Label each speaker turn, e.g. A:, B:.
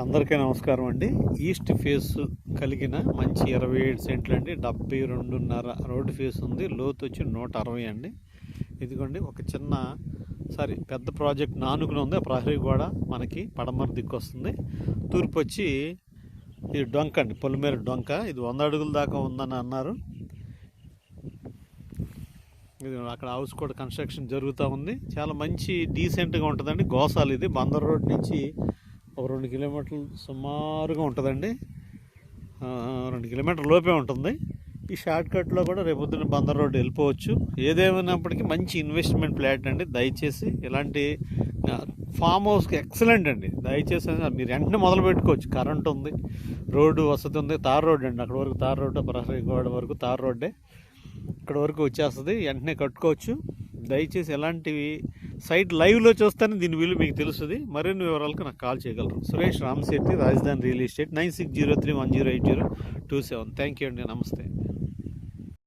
A: అందరికీ నమస్కారం అండి. ఈస్ట్ ఫేస్ కలిగిన మంచి ఇరవై ఏడు సెంట్లు అండి. డెబ్బై రెండున్నర రోడ్డు ఫేస్ ఉంది. లోతు వచ్చి నూట అరవై అండి. ఇదిగోండి ఒక చిన్న సారీ పెద్ద ప్రాజెక్ట్ నానుకుని ఉంది. ఆ ప్రహరీ గోడ మనకి పడమర దిక్కు వస్తుంది. తూర్పు వచ్చి ఇది డొంక అండి. పొలిమేర డొంక. ఇది వంద అడుగుల దాకా ఉందని అన్నారు. ఇది అక్కడ హౌస్ కూడా కన్స్ట్రక్షన్ జరుగుతూ ఉంది. చాలా మంచి డీసెంట్గా ఉంటుందండి. గోసాలు ఇది. బందర్ రోడ్ నుంచి ఒక రెండు కిలోమీటర్లు సుమారుగా ఉంటుందండి. రెండు కిలోమీటర్ లోపే ఉంటుంది. ఈ షార్ట్ కట్లో కూడా రేపొద్దున బందర్ రోడ్ వెళ్ళిపోవచ్చు. ఏదేమైనప్పటికీ మంచి ఇన్వెస్ట్మెంట్ ప్లాట్ అండి. దయచేసి ఇలాంటి ఫామ్ హౌస్కి ఎక్సలెంట్ అండి. దయచేసి మీరు వెంటనే మొదలు పెట్టుకోవచ్చు. కరెంట్ ఉంది రోడ్డు వసతి ఉంది. తార్ రోడ్ అండి. అక్కడ వరకు తార్ రోడ్డు ప్రహరీ గోడ వరకు తార్ రోడ్డే. ఇక్కడ వరకు వచ్చేస్తుంది. వెంటనే కట్టుకోవచ్చు. దయచేసి ఎలాంటివి సైట్ లైవ్లో చూస్తేనే దీని విలువ మీకు తెలుస్తుంది. మరిన్ని వివరాలకు నాకు కాల్ చేయగలరు. Suresh Ramashetti Rajadhani real estate nine six zero three one zero eight zero two seven. Thank you అండి. నమస్తే.